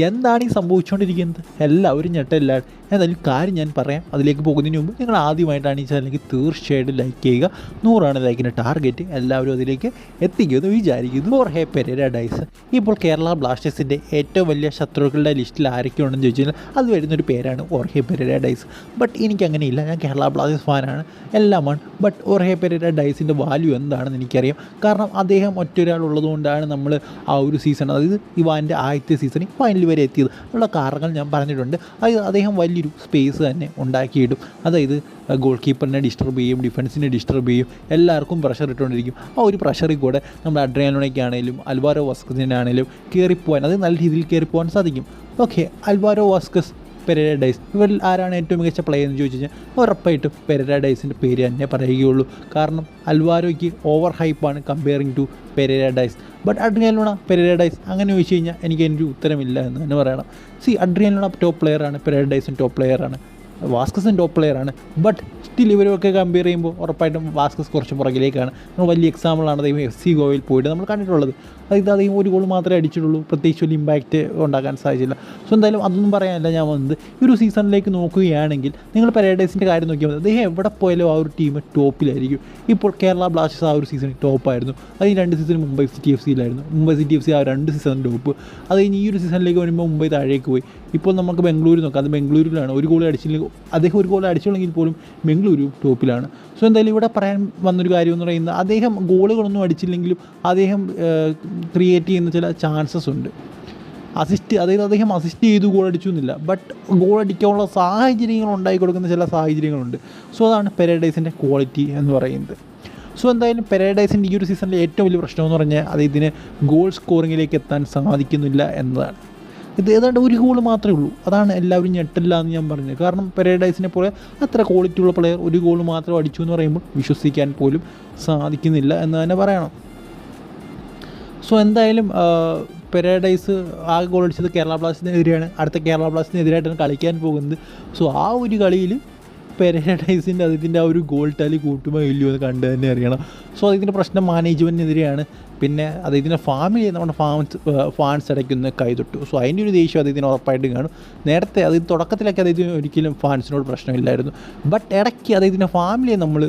എന്താണ് ഈ സംഭവിച്ചുകൊണ്ടിരിക്കുന്നത് എല്ലാവരും ഞെട്ടല്ല. എന്തായാലും കാര്യം ഞാൻ പറയാം. അതിലേക്ക് പോകുന്നതിന് മുമ്പ് നിങ്ങൾ ആദ്യമായിട്ടാണ് ഈ ചാനലിലേക്ക് തീർച്ചയായിട്ടും ലൈക്ക് ചെയ്യുക. നൂറാണ് ലൈക്കിന്റെ ടാർഗറ്റ് എല്ലാവരും അതിലേക്ക് എത്തിക്കുമെന്ന് വിചാരിക്കുന്നു. ഓർ ഹേ പെരേര ഡൈസ് ഇപ്പോൾ കേരള ബ്ലാസ്റ്റേഴ്സിന്റെ ഏറ്റവും വലിയ ശത്രുക്കളുടെ ലിസ്റ്റിൽ ആരൊക്കെയുണ്ടെന്ന് ചോദിച്ചു കഴിഞ്ഞാൽ അത് വരുന്നൊരു പേരാണ് ഓർഹെ പെരേര ഡൈസ് ബട്ട് എനിക്കങ്ങനെയില്ല ഞാൻ കേരള ബ്ലാസ്റ്റേഴ്സ് ഫാനാണ് എല്ലാമാണ് ബട്ട് ഓർഹെ പെരേര ഡൈസിന്റെ വാല്യൂ എന്താണെന്ന് എനിക്കറിയാം. കാരണം അദ്ദേഹം ഒറ്റ ഉള്ളതുകൊണ്ടാണ് നമ്മൾ ആ ഒരു സീസൺ അതായത് ഇവാന്റെ ആദ്യത്തെ സീസണിൽ ഫൈനൽ വരെ എത്തിയത്. ഉള്ള കാരണങ്ങൾ ഞാൻ പറഞ്ഞിട്ടുണ്ട്. അത് അദ്ദേഹം വലിയൊരു സ്പേസ് തന്നെ ഉണ്ടാക്കിയിടും അതായത് ഗോൾ കീപ്പറിനെ ഡിസ്റ്റർബ് ചെയ്യും ഡിഫൻസിനെ ഡിസ്റ്റർബ് ചെയ്യും എല്ലാവർക്കും പ്രഷർ ഇട്ടുകൊണ്ടിരിക്കും. ആ ഒരു പ്രഷറിൽ കൂടെ നമ്മൾ അഡ്രിയാനോണയ്ക്കാണേലും അൽവാരോ വസ്കസിനാണേലും കയറിപ്പോവാൻ അത് നല്ല രീതിയിൽ കയറിപ്പോവാൻ സാധിക്കും. Okay Alvaro Vazquez Pereyra Diaz ഇവരിൽ ആരാണ് ഏറ്റവും മികച്ച പ്ലെയർ എന്ന് ചോദിച്ചു കഴിഞ്ഞാൽ ഉറപ്പായിട്ടും പെരേര ഡൈസിന്റെ പേര് തന്നെ പറയുകയുള്ളൂ. കാരണം അൽവാരോയ്ക്ക് over ഹൈപ്പാണ് comparing to Pereyra Diaz but Adrian Luna Pereyra Diaz അങ്ങനെ ചോദിച്ചു കഴിഞ്ഞാൽ എനിക്ക് എന്റെ ഉത്തരമില്ല എന്ന് തന്നെ പറയണം. സി അഡ്രിയാലോണ ടോപ്പ് പ്ലെയറാണ് പെരേര ഡൈസും ടോപ്പ് പ്ലെയറാണ് വാസ്കസും ടോപ്പ് പ്ലെയറാണ് ബട്ട് സ്റ്റിൽ ഇവരൊക്കെ കമ്പയർ ചെയ്യുമ്പോൾ ഉറപ്പായിട്ടും വാസ്കസ് കുറച്ച് പുറകിലേക്കാണ്. നമ്മൾ വലിയ എക്സാമ്പിളാണ് അദ്ദേഹം എഫ് സി ഗോവയിൽ പോയിട്ട് നമ്മൾ കണ്ടിട്ടുള്ളത്. അതായത് അദ്ദേഹം ഒരു ഗോൾ മാത്രമേ അടിച്ചിട്ടുള്ളൂ. പ്രത്യേകിച്ച് വലിയ ഇമ്പാക്റ്റ് ഉണ്ടാക്കാൻ സാധിച്ചില്ല. സോ എന്തായാലും അതൊന്നും പറയാനല്ല ഞാൻ വന്നത്. ഈ ഒരു സീസണിലേക്ക് നോക്കുകയാണെങ്കിൽ നിങ്ങൾ പാരഡൈസിന്റെ കാര്യം നോക്കിയാൽ മതി. അദ്ദേഹം എവിടെ പോയാലും ആ ഒരു ടീം ടോപ്പിലായിരിക്കും ഇപ്പോൾ കേരള ബ്ലാസ്റ്റേഴ്സ് ആ ഒരു സീസൺ ടോപ്പായിരുന്നു അത് ഈ രണ്ട് സീസൺ മുംബൈ സിറ്റി എഫ് സിയിലായിരുന്നു മുംബൈ സിറ്റി എഫ് സി ആ രണ്ട് സീസൺ ടോപ്പ് അത് കഴിഞ്ഞ് ഈ ഒരു സീസണിലേക്ക് വരുമ്പോൾ മുംബൈ താഴേക്ക് പോയി. ഇപ്പോൾ നമുക്ക് ബംഗളൂരു നോക്കാം. അത് ബംഗളൂരിലാണ് ഒരു ഗോൾ അടിച്ചില്ലെങ്കിൽ അദ്ദേഹം ഒരു ഗോൾ അടിച്ചുള്ളെങ്കിൽ പോലും ബംഗളൂരു ടോപ്പിലാണ്. സോ എന്തായാലും ഇവിടെ പറയാൻ വന്നൊരു കാര്യം എന്ന് പറയുന്നത് അദ്ദേഹം ഗോളുകളൊന്നും അടിച്ചില്ലെങ്കിലും അദ്ദേഹം ക്രിയേറ്റ് ചെയ്യുന്ന ചില ചാൻസസ് ഉണ്ട്. അസിസ്റ്റ് അതായത് അദ്ദേഹം അസിസ്റ്റ് ചെയ്തു ഗോൾ അടിച്ചു എന്നില്ല ബട്ട് ഗോൾ അടിക്കാനുള്ള സാഹചര്യങ്ങൾ ഉണ്ടായി കൊടുക്കുന്ന ചില സാഹചര്യങ്ങളുണ്ട്. സോ അതാണ് പെരഡൈസിന്റെ ക്വാളിറ്റി എന്ന് പറയുന്നത്. സോ എന്തായാലും പെരഡൈസിന്റെ ഈ ഒരു സീസണിലെ ഏറ്റവും വലിയ പ്രശ്നം എന്ന് പറഞ്ഞാൽ അത് ഇതിന് ഗോൾ സ്കോറിങ്ങിലേക്ക് എത്താൻ സാധിക്കുന്നില്ല എന്നതാണ്. ഇത് ഏതാണ്ട് ഒരു ഗോൾ മാത്രമേ ഉള്ളൂ. അതാണ് എല്ലാവരും ഞെട്ടില്ല എന്ന് ഞാൻ പറഞ്ഞത്. കാരണം പെരേഡൈസിനെ പോലെ അത്ര ക്വാളിറ്റി ഉള്ള പ്ലെയർ ഒരു ഗോൾ മാത്രം അടിച്ചു എന്ന് പറയുമ്പോൾ വിശ്വസിക്കാൻ പോലും സാധിക്കുന്നില്ല എന്ന് തന്നെ പറയണം. സോ എന്തായാലും പെരാഡൈസ് ആ ഗോൾ അടിച്ചത് കേരള ബ്ലാസ്റ്റിനെതിരെയാണ് അടുത്ത കേരള ബ്ലാസ്റ്റിനെതിരായിട്ടാണ് കളിക്കാൻ പോകുന്നത്. സോ ആ ഒരു കളിയിൽ പെരാഡൈസിന്റെ അതിന്റെ ആ ഒരു ഗോൾ ടാലി കൂട്ടുമോ ഇല്ലയോ എന്ന് കണ്ടു തന്നെ അറിയണം. സോ അതിന്റെ പ്രശ്നം മാനേജ്മെന്റിനെതിരെയാണ് പിന്നെ അദ്ദേഹത്തിന്റെ ഫാമിലി നമ്മുടെ ഫാൻസ് ഫാൻസ് അടയ്ക്കുന്ന കൈതൊട്ടു സോ അതിന്റെ ഒരു ദേഷ്യം അദ്ദേഹത്തിന് ഉറപ്പായിട്ടും കാണും. നേരത്തെ അത് തുടക്കത്തിലൊക്കെ അദ്ദേഹത്തിന് ഒരിക്കലും ഫാൻസിനോട് പ്രശ്നമില്ലായിരുന്നു. ബട്ട് ഇടയ്ക്ക് അദ്ദേഹത്തിന്റെ ഫാമിലിയെ നമ്മൾ